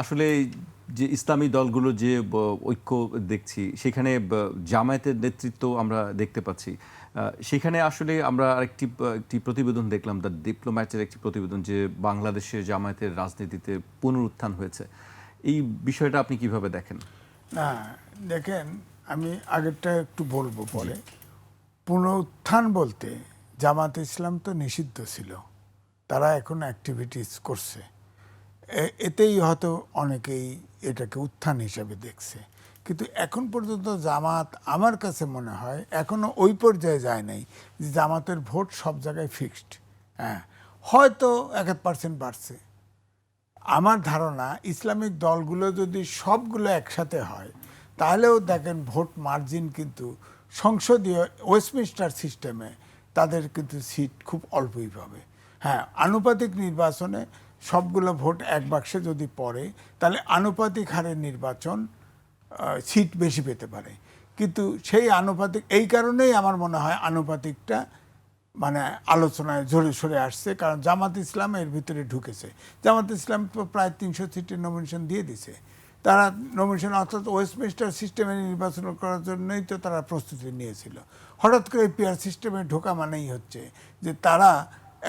আসলে যে ইসলামী দলগুলো যে ঐক্য দেখছি সেখানে জামায়াতের নেতৃত্ব আমরা দেখতে পাচ্ছি। সেখানে আসলে আমরা আরেকটি একটি প্রতিবেদন দেখলাম দ্য ডিপ্লোম্যাটের একটি প্রতিবেদন যে বাংলাদেশের জামায়াতের রাজনীতিতে পুনরুত্থান হয়েছে। এই বিষয়টা আপনি কীভাবে দেখেন? না দেখেন আমি আগেরটা একটু বলব পরে। পুনরুত্থান বলতে জামাত ইসলাম তো নিষিদ্ধ ছিল। তারা এখন অ্যাক্টিভিটিস করছে। এতেই হয়তো অনেকেই এটাকে উত্থান হিসাবে দেখছে। কিন্তু এখন পর্যন্ত জামাত আমার কাছে মনে হয়, এখনও ওই পর্যায়ে যায় নাই যে জামাতের ভোট সব জায়গায় ফিক্সড হ্যাঁ। হয়তো এক এক পার্সেন্ট বাড়ছে। আমার ধারণা, ইসলামিক দলগুলো যদি সবগুলো একসাথে হয়, তাহলেও দেখেন ভোট মার্জিন কিন্তু সংসদীয় ওয়েস্টমিনিস্টার সিস্টেমে তাদের কিন্তু সিট খুব অল্পই পাবে। হ্যাঁ আনুপাতিক নির্বাচনে সবগুলো ভোট এক বাক্সে যদি পড়ে, তাহলে আনুপাতিক হারে নির্বাচন সিট বেশি পেতে পারে। কিন্তু সেই আনুপাতিক, এই কারণেই আমার মনে হয় আনুপাতিকটা মানে আলোচনায় জোরে সরে আসছে, কারণ জামাত ইসলাম এর ভিতরে ঢুকেছে। জামাত ইসলাম তো প্রায় তিনশো সিটের নমিনেশন দিয়ে দিছে তারা নমিনেশন অর্থাৎ ওয়েস্টমিনিস্টার সিস্টেমে নির্বাচন করার জন্যই তো তারা প্রস্তুতি নিয়েছিল। হঠাৎ করে পিআর সিস্টেমে ঢোকা মানেই হচ্ছে যে তারা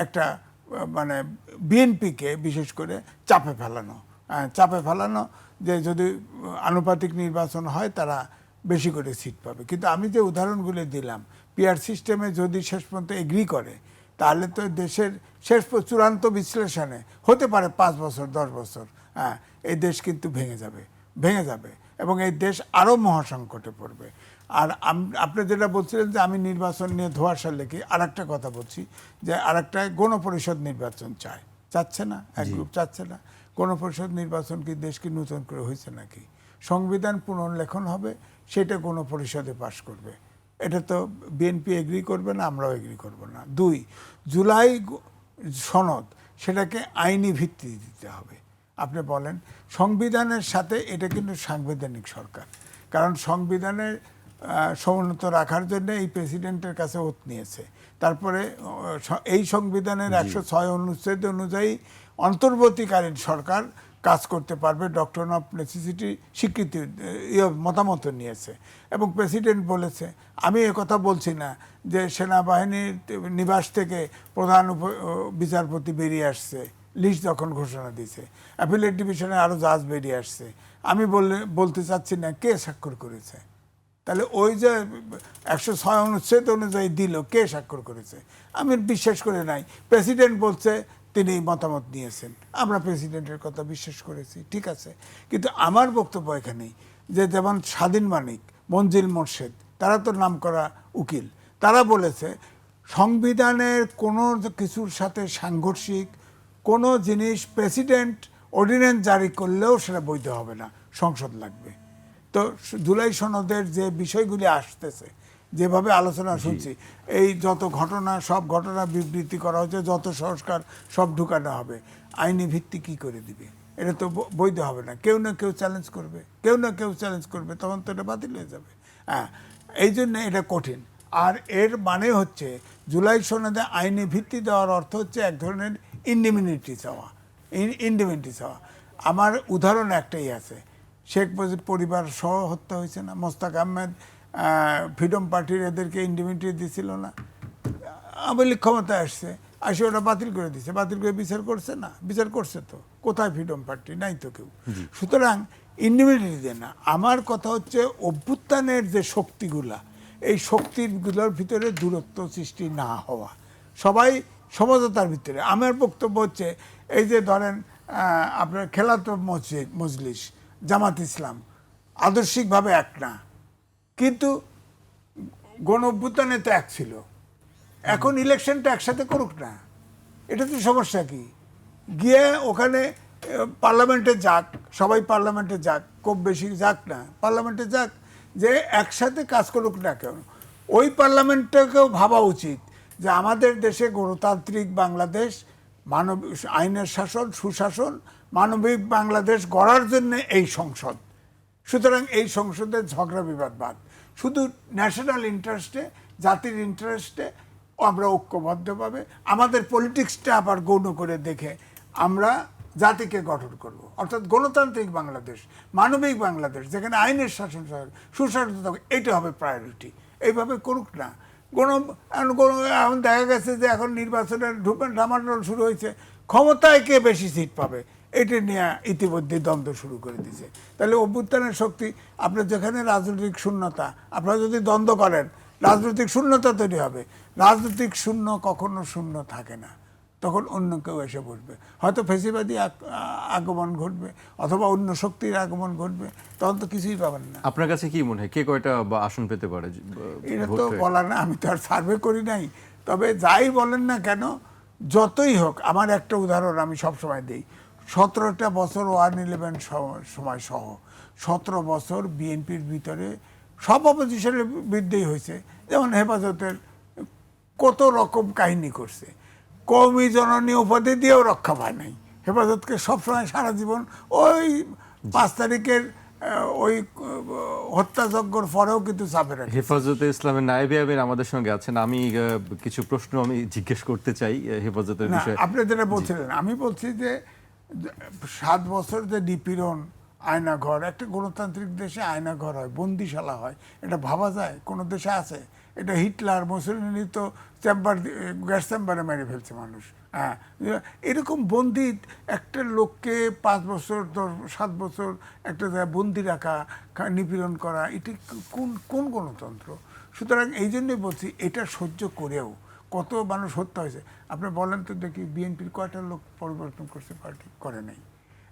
একটা মানে বিএনপিকে বিশেষ করে চাপে ফেলানো। আহ, চাপে ফেলানো যে যদি আনুপাতিক নির্বাচন হয় তারা বেশি করে সিট পাবে। কিন্তু আমি যে উদাহরণগুলো দিলাম পিআর সিস্টেমে যদি শেষ পর্যন্ত এগ্রি করে তাহলে তো দেশের শেষ চূড়ান্ত বিশ্লেষণে হতে পারে পাঁচ বছর দশ বছর। হ্যাঁ এই দেশ কিন্তু ভেঙে যাবে ভেঙে যাবে এবং এই দেশ আরও মহাসংকটে পড়বে। আর আপনি যেটা বলছিলেন যে আমি নির্বাচন নিয়ে ধোয়াশা লেখি আর একটা কথা বলছি যে আর একটা গণপরিষদ নির্বাচন চায়। চাচ্ছে না? এক গ্রুপ চাচ্ছে না? গণপরিষদ নির্বাচন কি দেশ কি নতুন করে হয়েছে নাকি? সংবিধান পুনর্লেখন হবে সেটা গণপরিষদে পাশ করবে। এটা তো বিএনপি এগ্রি করবে না আমরাও এগ্রি করব না। দুই জুলাই সনদ সেটাকে আইনি ভিত্তি দিতে হবে। আপনি বলেন সংবিধানের সাথে এটা কিন্তু সাংবিধানিক সরকার। কারণ সংবিধানের সমুন্নত রাখার জন্য এই প্রেসিডেন্টের কাছে ওত নিয়েছে। তারপরে এই সংবিধানের একশো ছয় অনুচ্ছেদ অনুযায়ী অন্তর্বর্তীকালীন সরকার কাজ করতে পারবে ডক্টর অফ নেসেসিটি স্বীকৃতি ইয়ে মতামত নিয়েছে। এবং প্রেসিডেন্ট বলেছে আমি কথা বলছি না যে সেনাবাহিনীর নিবাস থেকে প্রধান উপ- বিচারপতি বেরিয়ে আসছে লিস্ট যখন ঘোষণা দিয়েছে। অ্যাপিলেট ডিভিশনে আরও জাজ বেরিয়ে আসছে। আমি বললে বলতে চাচ্ছি না কে স্বাক্ষর করেছে। তাহলে ওই যে একশো ছয় অনুচ্ছেদ অনুযায়ী দিল, কে স্বাক্ষর করেছে? আমি বিশ্বাস করে নাই। প্রেসিডেন্ট বলছে, তিনি মতামত নিয়েছেন। আমরা প্রেসিডেন্টের কথা বিশ্বাস করেছি, ঠিক আছে। কিন্তু আমার বক্তব্য এখানেই, যে যেমন স্বাধীন মানিক, মঞ্জিল মোর্শেদ, তারা তো নাম করা উকিল। তারা বলেছে, সংবিধানের কোনো কিছুর সাথে সাংঘর্ষিক কোনো জিনিস প্রেসিডেন্ট অর্ডিন্যান্স জারি করলেও সেটা বৈধ হবে না, সংসদ লাগবে। তো জুলাই সনদের যে বিষয়গুলি আসতেছে যেভাবে আলোচনা শুনছি এই যত ঘটনা সব ঘটনা বিবৃতি করা হচ্ছে যত সংস্কার সব ঢুকানো হবে আইনি ভিত্তি কি করে দিবে? এটা তো বৈধ হবে না। কেউ না কেউ চ্যালেঞ্জ করবে। কেউ না কেউ চ্যালেঞ্জ করবে তখন তো এটা বাতিল হয়ে যাবে। হ্যাঁ এই জন্য এটা কঠিন। আর এর মানে হচ্ছে জুলাই সনদে আইনি ভিত্তি দেওয়ার অর্থ হচ্ছে এক ধরনের ইন্ডিমিনিটি চাওয়া। ইন্ডিমিনিটি চাওয়া। আমার উদাহরণ একটাই আছে। শেখ মুজিব পরিবার সহ হত্যা হয়েছে না। মোস্তাক আহমেদ ফ্রিডম পার্টির এদেরকে ইন্ডিমিনিটি দিছিল না। আওয়ামী লীগ ক্ষমতায় আসছে আসে ওটা বাতিল করে দিছে। বাতিল করে বিচার করছে না বিচার করছে তো। কোথায় ফ্রিডম পার্টি? নাই তো কেউ। সুতরাং ইন্ডিভিজুয়ালি দেয় না। আমার কথা হচ্ছে অভ্যুত্থানের যে শক্তিগুলা এই শক্তিগুলোর ভিতরে দূরত্ব সৃষ্টি না হওয়া। সবাই সমঝোতার ভিতরে। আমার বক্তব্য হচ্ছে এই যে ধরেন আপনার খেলাতো মসজিদ মজলিস জামাত ইসলাম। আদর্শিকভাবে এক না। কিন্তু গণ অভ্যুত্থানে তো এক ছিল। এখন ইলেকশনটা একসাথে করুক না। এটা তো সমস্যা কি? গিয়ে ওখানে পার্লামেন্টে যাক, সবাই পার্লামেন্টে যাক, খুব বেশি যাক না পার্লামেন্টে যাক, যে একসাথে কাজ করুক না কেন। ওই পার্লামেন্টটাকেও ভাবা উচিত যে আমাদের দেশে গণতান্ত্রিক বাংলাদেশ, মানব, আইনের শাসন, সুশাসন মানবিক বাংলাদেশ গড়ার জন্য এই সংসদ। সুতরাং এই সংসদের ঝগড়া বিবাদ বাদ। শুধু ন্যাশনাল ইন্টারেস্টে জাতির ইন্টারেস্টে আমরা ঐক্যবদ্ধভাবে, আমাদের পলিটিক্সটা আবার গৌণ করে দেখে আমরা জাতিকে গঠন করব। অর্থাৎ গণতান্ত্রিক বাংলাদেশ, মানবিক বাংলাদেশ, যেখানে আইনের শাসন সুশাসিত থাকবে এটা হবে প্রায়োরিটি এইভাবে করুক না। গণ এখন দেখা গেছে যে এখন নির্বাচনের ঢুপেন ডামাডোল শুরু হয়েছে। ক্ষমতায় কে বেশি সিট পাবে? এটা নিয়ে ইতিমধ্যে দ্বন্দ্ব শুরু করে দিয়েছে। তাহলে অভ্যুত্থানের শক্তি আপনার যেখানে রাজনৈতিক শূন্যতা আপনারা যদি দ্বন্দ্ব করেন রাজনৈতিক শূন্যতা তৈরি হবে। রাজনৈতিক শূন্য কখনো শূন্য থাকে না। তখন অন্য কেউ এসে বসবে। হয়তো ফেসিবাদী আগমন ঘটবে অথবা অন্য শক্তির আগমন ঘটবে তখন তো কিছুই পাবেন না। আপনার কাছে কি মনে হয়? কে কয়টা বা আসন পেতে পারে এটা তো হয়ে? বলা না আমি তো আর সার্ভে করি নাই। তবে যাই বলেন না কেন যতই হোক আমার একটা উদাহরণ আমি সবসময় দিই। সতেরোটা বছর ওয়ান ইলেভেন সময় সহ। সতেরো বছর বিএনপির ভিতরে সব অপোজিশনের বিরুদ্ধেই হয়েছে। যেমন হেফাজতের কত রকম কাহিনী করছে। কৌমি জননী উপাধি দিয়েও রক্ষা পায় নাই। হেফাজতকে সবসময় সারা জীবন ওই পাঁচ তারিখের ওই হত্যাযজ্ঞর পরেও কিন্তু চাপে রাখে। হেফাজতে ইসলামের নায়েবে আমির আমাদের সঙ্গে আছেন। আমি কিছু প্রশ্ন আমি জিজ্ঞেস করতে চাই হেফাজতের বিষয়ে। আপনি যেটা বলছিলেন আমি বলছি যে সাত বছর যে নিপীড়ন আয়নাঘর, একটা গণতান্ত্রিক দেশে আয়নাঘর হয়, বন্দিশালা হয়, এটা ভাবা যায়? কোনো দেশে আছে? এটা হিটলার মুসলিনি তো চেম্বার গ্যাস চেম্বারে মেরে ফেলছে মানুষ। হ্যাঁ এরকম বন্দি একটা লোককে পাঁচ বছর, দশ, সাত বছর একটা জায়গায় বন্দি রাখা, নিপীড়ন করা, এটি কোন কোন গণতন্ত্র? সুতরাং এই জন্যই বলছি, এটা সহ্য করেও কত মানুষ হত্যা হয়েছে। আপনি বলেন তো দেখি বিএনপির কয়টা লোক পরিবর্তন করছে পার্টি করে নাই।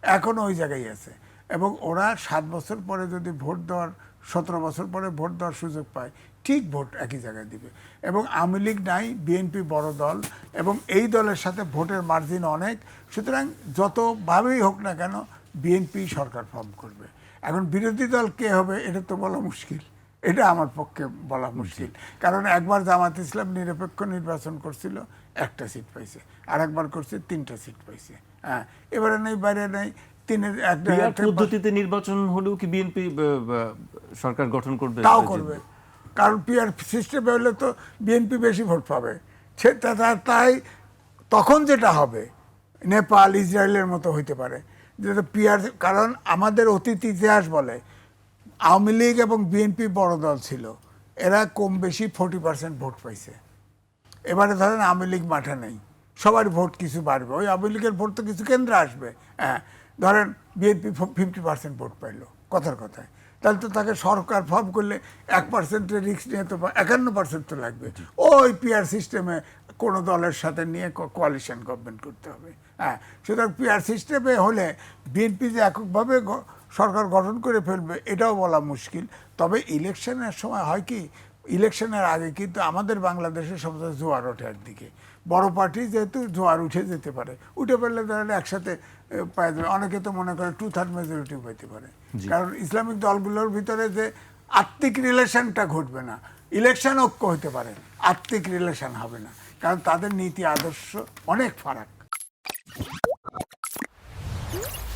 এখনও ওই জায়গায় আছে। এবং ওরা সাত বছর পরে যদি ভোট দেওয়ার, সতেরো বছর পরে ভোট দেওয়ার সুযোগ পায়, ঠিক ভোট একই জায়গায় দিবে। এবং আওয়ামী লীগ নাই, বিএনপি বড় দল, এবং এই দলের সাথে ভোটের মার্জিন অনেক। সুতরাং যতভাবেই হোক না কেন, বিএনপি সরকার ফর্ম করবে। এখন বিরোধী দল কে হবে, এটা তো বলা মুশকিল। এটা আমার পক্ষে বলা মুশকিল। কারণ একবার জামাত ইসলাম নিরপেক্ষ নির্বাচন করছিল একটা সিট পাইছে। আর একবার করছে তিনটা সিট পাইছে। হ্যাঁ এবারে নেই বাইরে নেই তিনের একটা পদ্ধতিতে নির্বাচন হলেও কি বিএনপি সরকার গঠন করবে তাও করবে। কারণ পিআর সিস্টেমে হলে তো বিএনপি বেশি ভোট পাবে। সে তাই তখন যেটা হবে নেপাল ইসরায়েলের মতো হইতে পারে। যেটা পিআর কারণ আমাদের অতীত ইতিহাস বলে আওয়ামী লীগ এবং বিএনপি বড় দল ছিল। এরা কম বেশি ফোর্টি পার্সেন্ট ভোট পাইছে। এবারে ধরেন আওয়ামী লীগ মাঠে নেই। সবার ভোট কিছু বাড়বে। ওই আওয়ামী লীগের ভোট তো কিছু কেন্দ্রে আসবে। হ্যাঁ ধরেন বিএনপি ফিফটি পার্সেন্ট ভোট পাইলো কথার কথায়। তাহলে তো তাকে সরকার ফর্ম করলে এক পার্সেন্টের রিস্ক নিয়ে তো একান্ন পার্সেন্ট তো লাগবে। ওই পিআর সিস্টেমে কোনো দলের সাথে নিয়ে কোয়ালিশন গভর্নমেন্ট করতে হবে। হ্যাঁ সুতরাং পিআর সিস্টেমে হলে বিএনপি যে এককভাবে সরকার গঠন করে ফেলবে এটাও বলা মুশকিল। তবে ইলেকশনের সময় হয় কি ইলেকশনের আগে কিন্তু আমাদের বাংলাদেশে সবচেয়ে জোয়ার ওঠে একদিকে। বড় পার্টি যেহেতু জোয়ার উঠে যেতে পারে উঠে পড়লে তাহলে একসাথে পাওয়া যাবে। অনেকে তো মনে করে টু থার্ড মেজরিটি পেতে পারে। কারণ ইসলামিক দলগুলোর ভিতরে যে আত্মিক রিলেশনটা ঘটবে না ইলেকশন ঐক্য হতে পারে আত্মিক রিলেশন হবে না। কারণ তাদের নীতি আদর্শ অনেক ফারাক।